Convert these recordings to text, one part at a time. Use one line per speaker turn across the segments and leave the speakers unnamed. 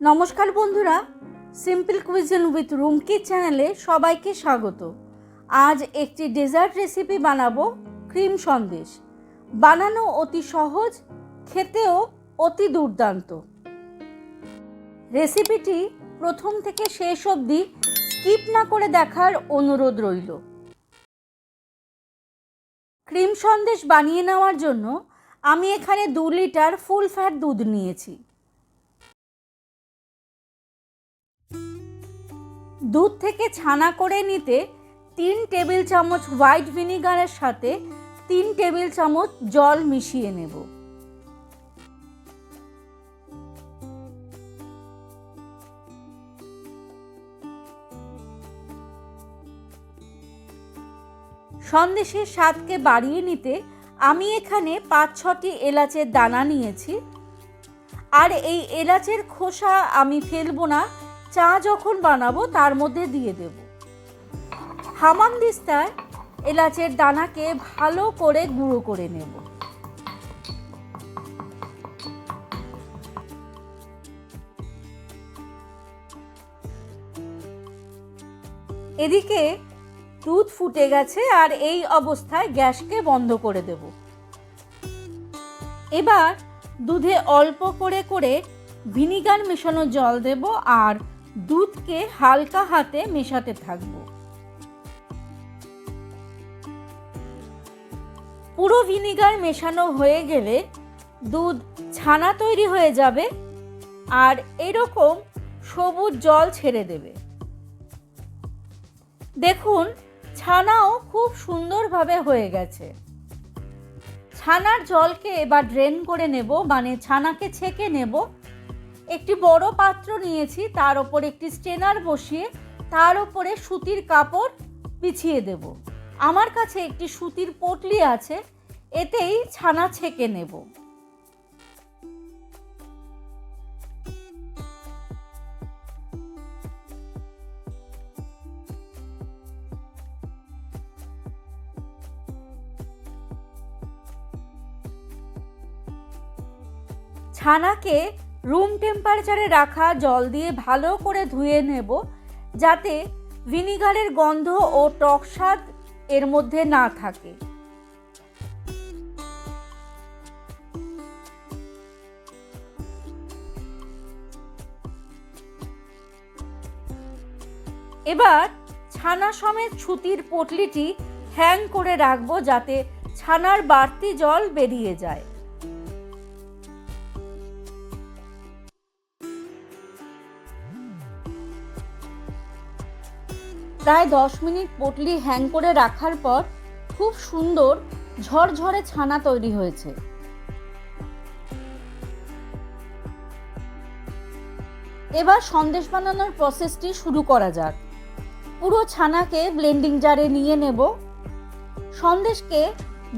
নমস্কার বন্ধুরা simple cuisine with Rumki চ্যানেলে সবাইকে স্বাগত। আজ একটি ডেজার্ট রেসিপি বানাবো ক্রিম সন্দেশ। বানানো অতি সহজ, খেতেও অতি দুর্দান্ত। রেসিপিটি প্রথম থেকে শেষ অবধি স্কিপ না করে দেখার অনুরোধ রইল। ক্রিম সন্দেশ বানিয়ে নেওয়ার জন্য আমি এখানে দু লিটার ফুল ফ্যাট দুধ নিয়েছি। দুধ থেকে ছানা করে নিতে তিন টেবিল চামচ হোয়াইট ভিনিগারের সাথে তিন টেবিল চামচ জল মিশিয়ে নেব। সন্দেশের স্বাদকে বাড়িয়ে নিতে আমি এখানে পাঁচ ছটি এলাচের দানা নিয়েছি। আর এই এলাচের খোসা আমি ফেলব না চা যখন বানাবো, তার মধ্যে দিয়ে দেব। হামাম দিস্তায় এলাচের দানাকে ভালো করে গুঁড়ো করে নেব। এদিকে দুধ ফুটে গেছে আর এই অবস্থায় গ্যাসকে বন্ধ করে দেব। এবার দুধে অল্প করে করে ভিনিগার মেশানো জল দেব আর দুধকে হালকা হাতে মেশাতে থাকব। পুরো ভিনিগার মেশানো হয়ে গেলে দুধ ছানা তৈরি হয়ে যাবে আর এরকম সবুজ জল ছেড়ে দেবে। দেখুন, ছানাও খুব সুন্দরভাবে হয়ে গেছে। ছানার জলকে এবার ড্রেন করে নেব মানে ছানাকে ছেঁকে নেব। একটি বড় পাত্র নিয়েছি, তার ওপর একটি স্টেনার বসিয়ে তার ওপরে সুতির কাপড় বিছিয়ে দেব। আমার কাছে একটি সুতির পটলি আছে, এতেই ছানা ছেঁকে নেব। ছানাকে রুম টেম্পারেচারে রাখা জল দিয়ে ভালো করে ধুয়ে নেব যাতে ভিনিগারের গন্ধ ও টক স্বাদ এর মধ্যে না থাকে। এবার ছানা সমেত ছুতির পটলিটি হ্যাং করে রাখব যাতে ছানার বাড়তি জল বেরিয়ে যায়। প্রায় দশ মিনিট পটলি হ্যাং করে রাখার পর খুব সুন্দর ঝরঝরে ছানা তৈরি হয়েছে। এবার সন্দেশ বানানোর প্রসেসটি শুরু করা যাক। পুরো ছানাকে ব্লেন্ডিং জারে নিয়ে নেব। সন্দেশকে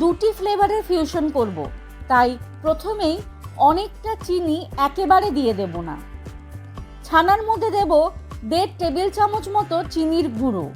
দুটি ফ্লেভারের ফিউশন করব, তাই প্রথমেই অনেকটা চিনি একেবারে দিয়ে দেব না। ছানার মধ্যে দেব দেড় টেবিল চামচ মতো চিনির গুঁড়ো।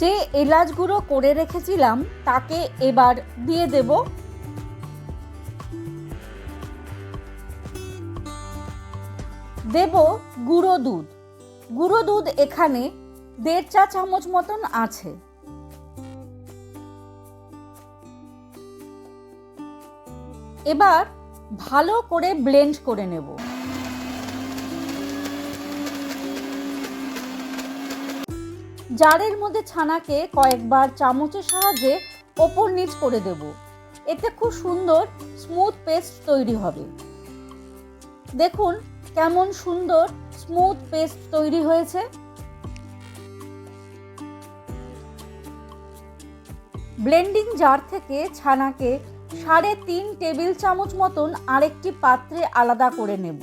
যে এলাচ গুঁড়ো করে রেখেছিলাম, তাকে এবার দিয়ে দেব। দেব গুঁড়ো দুধ। গুঁড়ো দুধ এখানে দেড় চা চামচ মতন আছে। এবার ভালো করে ব্লেন্ড করে নেব। জারের মধ্যে ছানাকে কয়েকবার চামচের সাহায্যে ওপর নিচ করে দেব। এতে খুব সুন্দর স্মুথ পেস্ট তৈরি হবে। দেখুন কেমন সুন্দর স্মুথ পেস্ট তৈরি হয়েছে। ব্লেন্ডিং জার থেকে ছানাকে সাড়ে তিন টেবিল চামচ মতন আরেকটি পাত্রে আলাদা করে নেব।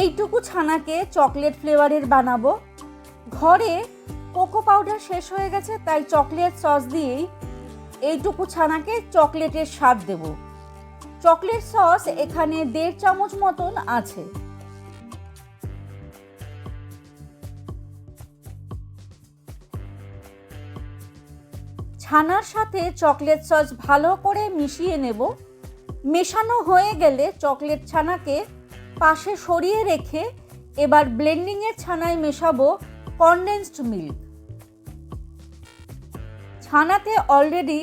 এইটুকু ছানাকে চকলেট ফ্লেভারের বানাবো। ঘরে কোকো পাউডার শেষ হয়ে গেছে, তাই চকলেট সস দিয়েই এইটুকু ছানাকে চকলেটের স্বাদ দেব। চকলেট সস এখানে দেড় চামচ মতন আছে। ছানার সাথে চকলেট সস ভালো করে মিশিয়ে নেব। মেশানো হয়ে গেলে চকলেট ছানাকে পাশে সরিয়ে রেখে এবার ব্লেন্ডিংয়ের ছানায় মেশাবো কনডেন্সড মিল্ক ছানাতে অলরেডি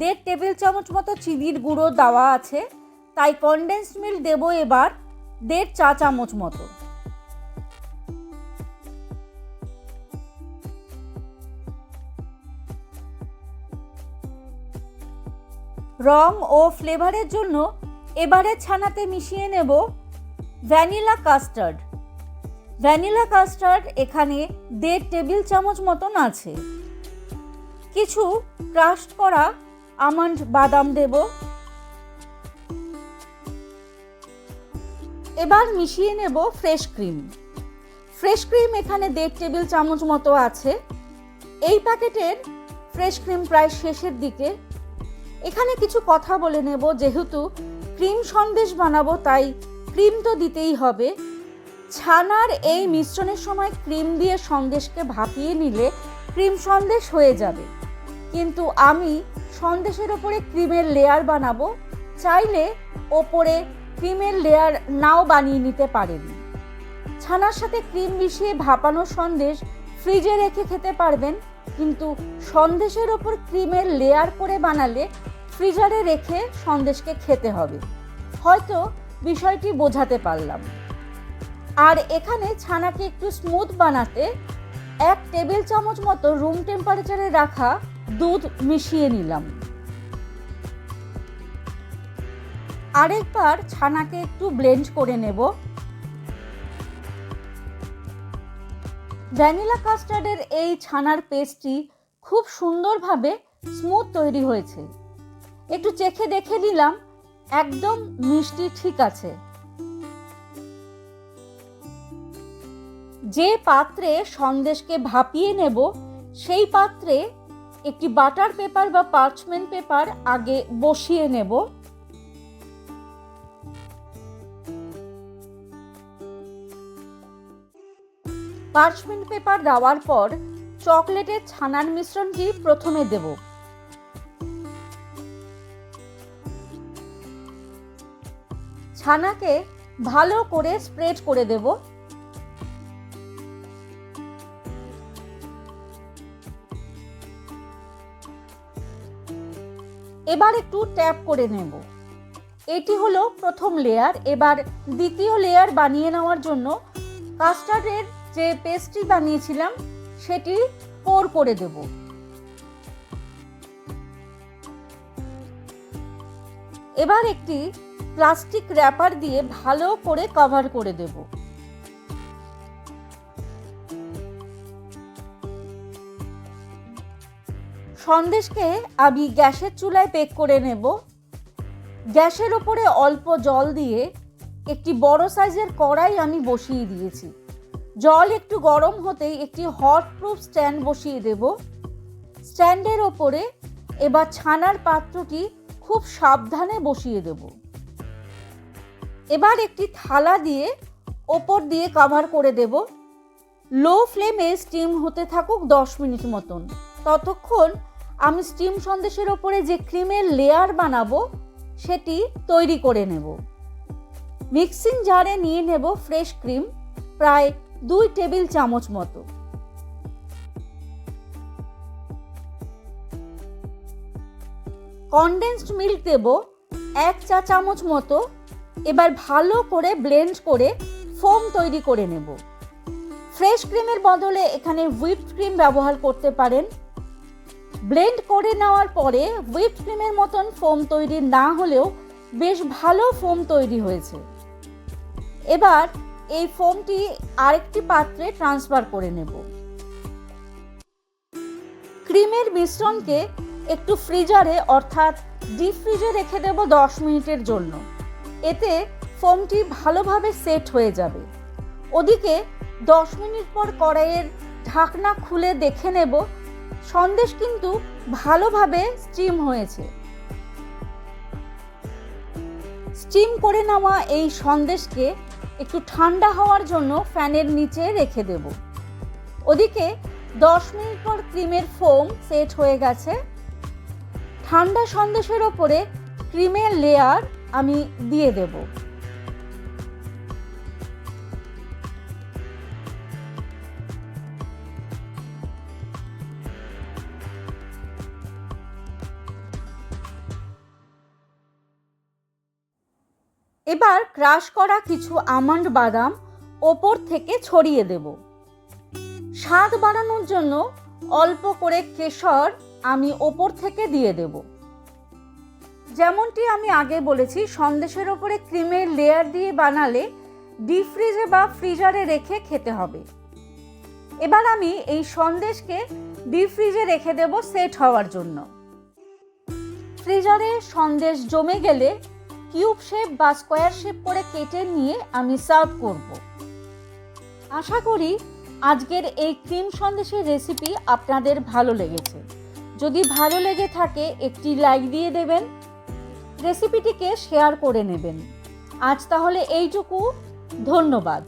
দেড় টেবিল চামচ মতো চিনির গুঁড়ো দেওয়া আছে, তাই কনডেন্সড মিল্ক দেবো এবার দেড় চা চামচ মতো। রং ও ফ্লেভারের জন্য এবারে ছানাতে মিশিয়ে নেব ভ্যানিলা কাস্টার্ড। ভ্যানিলা কাস্টার্ড এখানে দেড় টেবিল চামচ মতন আছে। কিছু ক্রাস্ট করা আমন্ড বাদাম দেব। এবার মিশিয়ে নেব ফ্রেশ ক্রিম। ফ্রেশ ক্রিম এখানে দেড় টেবিল চামচ মতো আছে। এই প্যাকেটের ফ্রেশ ক্রিম প্রায় শেষের দিকে এখানে কিছু কথা বলে নেব, যেহেতু ক্রিম সন্দেশ বানাবো, তাই ক্রিম তো দিতেই হবে। ছানার এই মিশ্রণের সময় ক্রিম দিয়ে সন্দেশকে ভাপিয়ে নিলে ক্রিম সন্দেশ হয়ে যাবে। কিন্তু আমি সন্দেশের ওপরে ক্রিমের লেয়ার বানাবো, চাইলে ওপরে ক্রিমের লেয়ার নাও বানিয়ে নিতে পারেন। ছানার সাথে ক্রিম মিশিয়ে ভাপানো সন্দেশ ফ্রিজে রেখে খেতে পারবেন। কিন্তু সন্দেশের ওপর ক্রিমের লেয়ার করে বানালে ফ্রিজারে রেখে সন্দেশকে খেতে হবে। হয়তো বিষয়টি বোঝাতে পারলাম। আর এখানে ছানাকে একটু স্মুথ বানাতে এক টেবিল চামচ মতো রুম টেম্পারেচারে রাখা দুধ মিশিয়ে নিলাম। আরেকবার ছানাকে একটু ব্লেন্ড করে নেব। ভ্যানিলা কাস্টার্ডের এই ছানার পেস্টটি খুব সুন্দরভাবে স্মুথ তৈরি হয়েছে। একটু চেখে দেখে নিলাম, একদম মিষ্টি ঠিক আছে। যে পাত্রে সন্দেশকে ভাপিয়ে নেব, সেই পাত্রে একটি বাটার পেপার বা পার্চমেন্ট পেপার আগে বসিয়ে নেব। পার্চমেন্ট পেপার দেওয়ার পর চকলেটের ছানার মিশ্রণটি প্রথমে দেব। ছানাকে ভালো করে স্প্রেড করে দেব। এবার একটু ট্যাপ করে নেব। এটি হলো প্রথম লেয়ার এবার দ্বিতীয় লেয়ার বানিয়ে নেওয়ার জন্য কাস্টার্ডের যে পেস্ট্রি বানিয়েছিলাম, সেটি পোর করে দেব। এবার একটি প্লাস্টিক র্যাপার দিয়ে ভালো করে কভার করে দেব। সন্দেশকে আমি গ্যাসের চুলায় পেক করে নেব। গ্যাসের ওপরে অল্প জল দিয়ে একটি বড় সাইজের কড়াই আমি বসিয়ে দিয়েছি। জল একটু গরম হতেই একটি হট প্রুফ স্ট্যান্ড বসিয়ে দেব। স্ট্যান্ডের ওপরে এবার ছানার পাত্রটি খুব সাবধানে বসিয়ে দেব। এবার একটি থালা দিয়ে ওপর দিয়ে কভার করে দেব। লো ফ্লেমে স্টিম হতে থাকুক দশ মিনিট মতন। ততক্ষণ আমি স্টিম সন্দেশের ওপরে যে ক্রিমের লেয়ার বানাবো, সেটি তৈরি করে নেব। মিক্সিং জারে নিয়ে নেব ফ্রেশ ক্রিম প্রায় দুই টেবিল চামচ মতো। কনডেন্সড মিল্ক দেব এক চা চামচ মতো। এবার ভালো করে ব্লেন্ড করে ফোম তৈরি করে নেব। ফ্রেশ ক্রিমের বদলে এখানে হুইপড ক্রিম ব্যবহার করতে পারেন। ব্লেন্ড করে নেওয়ার পরে হুইপড ক্রিমের মতন ফোম তৈরি না হলেও বেশ ভালো ফোম তৈরি হয়েছে। এবার এই ফোমটি আরেকটি পাত্রে ট্রান্সফার করে নেব। ক্রিমের মিশ্রণকে একটু ফ্রিজারে অর্থাৎ ডিপ ফ্রিজে রেখে দেব দশ মিনিটের জন্য। এতে ফোমটি ভালোভাবে সেট হয়ে যাবে। ওদিকে দশ মিনিট পর কড়াইয়ের ঢাকনা খুলে দেখে নেব। সন্দেশ কিন্তু ভালোভাবে স্টিম হয়েছে। স্টিম করে নেওয়া এই সন্দেশকে একটু ঠান্ডা হওয়ার জন্য ফ্যানের নিচে রেখে দেব। ওদিকে দশ মিনিট পর ক্রিমের ফোম সেট হয়ে গেছে। ঠান্ডা সন্দেশের ওপরে ক্রিমের লেয়ার আমি দিয়ে দেব। এবার ক্রাশ করা কিছু আমন্ড বাদাম ওপর থেকে ছড়িয়ে দেব। স্বাদ বাড়ানোর জন্য অল্প করে কেশর আমি ওপর থেকে দিয়ে দেব। যেমনটি আমি আগে বলেছি, সন্দেশের ওপরে ক্রিমের লেয়ার দিয়ে বানালে ডিপ ফ্রিজে বা ফ্রিজারে রেখে খেতে হবে। এবার আমি এই সন্দেশকে ডিপ ফ্রিজে রেখে দেব সেট হওয়ার জন্য। ফ্রিজারে সন্দেশ জমে গেলে কিউব শেপ বা স্কোয়ার শেপ করে কেটে নিয়ে আমি সার্ভ করব। আশা করি আজকের এই ক্রিম সন্দেশের রেসিপি আপনাদের ভালো লেগেছে। যদি ভালো লেগে থাকে, একটি লাইক দিয়ে দেবেন, রেসিপিটিকে শেয়ার করে নেবেন। আজ তাহলে এইটুকু। ধন্যবাদ।